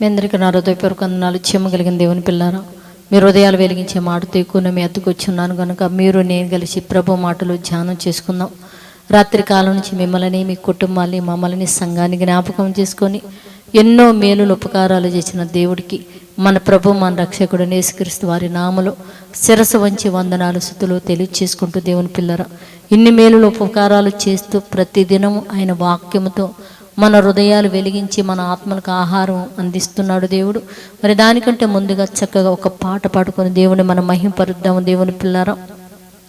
మీ అందరికీ నా హృదయపూర్వక వందనాలు కలిగిన దేవుని పిల్లారా మీ హృదయాలు వెలిగించే మాటతో ఎక్కువ మీ అద్దెకు వచ్చున్నాను కనుక మీరు నేను కలిసి ప్రభు మాటలు ధ్యానం చేసుకుందాం. రాత్రి కాలం నుంచి మిమ్మల్ని మీ కుటుంబాన్ని మమ్మల్ని సంఘాన్ని జ్ఞాపకం చేసుకొని ఎన్నో మేలులు ఉపకారాలు చేసిన దేవుడికి మన ప్రభు మన రక్షకుడు నేసుక్రీస్తు వారి నామలో శిరసు వంచి వందనాలు స్థుతులు తెలియచేసుకుంటూ దేవుని పిల్లరా ఇన్ని మేలులు ఉపకారాలు చేస్తూ ప్రతిదినం ఆయన వాక్యముతో మన హృదయాలు వెలిగించి మన ఆత్మలకు ఆహారం అందిస్తున్నాడు దేవుడు. మరి దానికంటే ముందుగా చక్కగా ఒక పాట పాడుకొని దేవుని మనం మహింపరుద్దాము. దేవుని పిల్లరా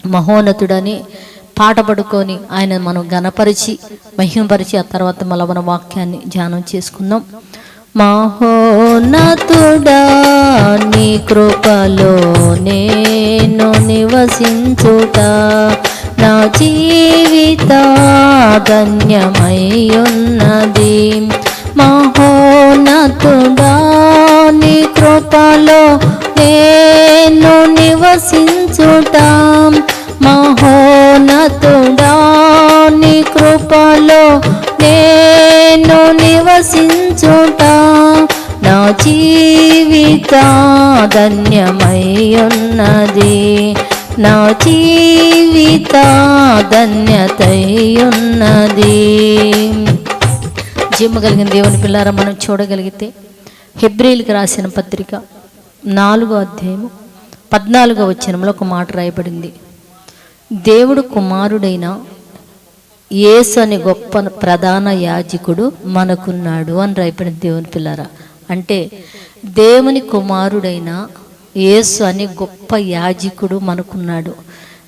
మహోన్నతుడని పాట పడుకొని ఆయన మనం గణపరిచి మహింపరిచి ఆ తర్వాత మళ్ళీ మన వాక్యాన్ని ధ్యానం చేసుకుందాం. మహోన్నతుడా నీ కృపలో నేను నివసించుట జీవిత ధన్యమై ఉన్నది నీ కృపలో నేను నివసించుట. మహోన్నతుడాని కృపలో నేను నివసించుట. నా జీవిత ధన్యమై ఉన్నది నా జీవిత ధన్యతై ఉన్నది దేవుని పిల్లారా మనం చూడగలిగితే హెబ్రిల్కి రాసిన పత్రిక నాలుగో అధ్యాయము పద్నాలుగో వచ్చినంలో ఒక మాట రాయబడింది. దేవుడు కుమారుడైన యేసు అనే గొప్ప ప్రధాన యాజకుడు మనకున్నాడు అని రాయబడింది దేవుని పిల్లారా. అంటే దేవుని కుమారుడైన యేసు అని గొప్ప యాజకుడు మనకున్నాడు.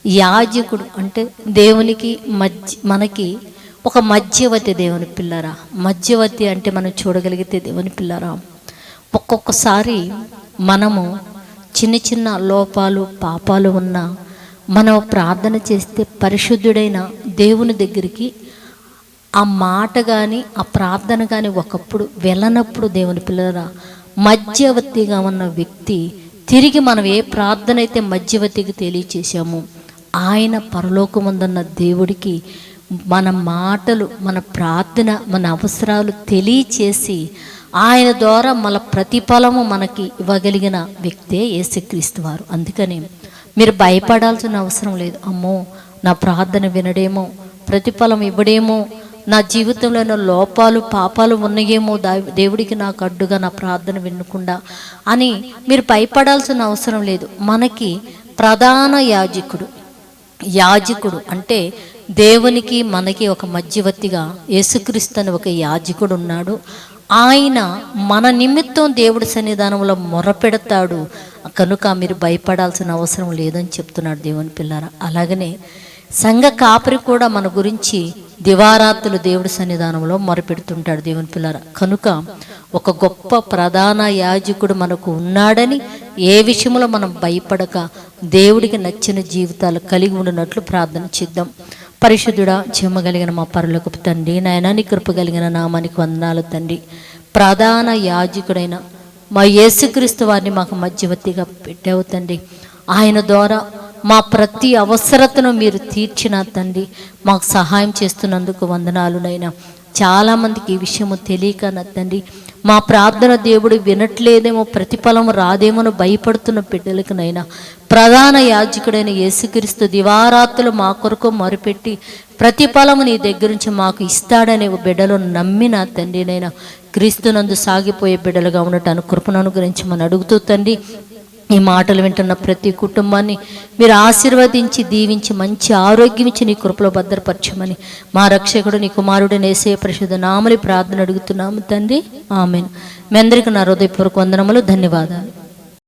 యాజకుడు అంటే దేవునికి మధ్య మనకి ఒక మధ్యవర్తి దేవుని పిల్లరా. మధ్యవర్తి అంటే మనం చూడగలిగితే దేవుని పిల్లరా. ఒక్కొక్కసారి మనము చిన్న చిన్న లోపాలు పాపాలు ఉన్న మనం ప్రార్థన చేస్తే పరిశుద్ధుడైన దేవుని దగ్గరికి ఆ మాట కానీ ఆ ప్రార్థన కానీ ఒకప్పుడు వెళ్ళనప్పుడు దేవుని పిల్లరా మధ్యవర్తిగా ఉన్న వ్యక్తి తిరిగి మనం ఏ ప్రార్థన అయితే మధ్యవర్తికి తెలియచేసామో ఆయన పరలోకముందన్న దేవుడికి మన మాటలు మన ప్రార్థన మన అవసరాలు తెలియచేసి ఆయన ద్వారా మన ప్రతిఫలము మనకి ఇవ్వగలిగిన వ్యక్తే యేసుక్రీస్తు వారు. అందుకని మీరు భయపడాల్సిన అవసరం లేదు. అమ్మో నా ప్రార్థన వినడేమో ప్రతిఫలం ఇవ్వడేమో నా జీవితంలో లోపాలు పాపాలు ఉన్నాయేమో దా దేవుడికి నాకు అడ్డుగా నా ప్రార్థన వినకుండా అని మీరు భయపడాల్సిన అవసరం లేదు. మనకి ప్రధాన యాజకుడు యాజకుడు అంటే దేవునికి మనకి ఒక మధ్యవర్తిగా యేసుక్రీస్తు అని ఒక యాజకుడు ఉన్నాడు. ఆయన మన నిమిత్తం దేవుడి సన్నిధానంలో మొరపెడతాడు. కనుక మీరు భయపడాల్సిన అవసరం లేదని చెప్తున్నాడు దేవుని పిల్లారా. అలాగనే సంఘ కాపరి కూడా మన గురించి దివారాత్రులు దేవుడి సన్నిధానంలో మొరపెడుతుంటాడు దేవుని పిల్లర. కనుక ఒక గొప్ప ప్రధాన యాజకుడు మనకు ఉన్నాడని ఏ విషయంలో మనం భయపడక దేవుడికి నచ్చిన జీవితాలు కలిగి ఉండినట్లు ప్రార్థన చేద్దాం. పరిశుద్ధుడా చెమ్మగలిగిన మా పరులకు తండ్రి నాయనాని కృప కలిగిన నామానికి వందనాలు తండ్రి. ప్రధాన యాజకుడైన మా యేసుక్రీస్తు వారిని మాకు మధ్యవర్తిగా పెట్టావు తండ్రి. ఆయన ద్వారా మా ప్రతి అవసరతను మీరు తీర్చిన తండ్రి మాకు సహాయం చేస్తున్నందుకు వందనాలునైనా చాలామందికి ఈ విషయము తెలియక నా తండ్రి మా ప్రార్థన దేవుడు వినట్లేదేమో ప్రతిఫలం రాదేమో భయపడుతున్న బిడ్డలకునైనా ప్రధాన యాజకుడైన యేసుక్రీస్తు దివారాత్రులు మా కొరకు మరుపెట్టి ప్రతిఫలము నీ దగ్గర నుంచి మాకు ఇస్తాడనే బిడ్డలు నమ్మిన తండ్రినైనా క్రీస్తునందు సాగిపోయే బిడ్డలుగా ఉండటానికి కృపను గురించి మనం అడుగుతూ తండ్రి ఈ మాటలు వింటున్న ప్రతి కుటుంబాన్ని మీరు ఆశీర్వదించి దీవించి మంచి ఆరోగ్యం ఇచ్చి నీ కృపలో భద్రపరచమని మా రక్షకుడు నీ కుమారుడు నేసే పరిశుద్ధ నామలి ప్రార్థన అడుగుతున్నాము తండ్రి. ఆమెను. మీ అందరికీ నా హృదయపూర్వక వందనములు. ధన్యవాదాలు.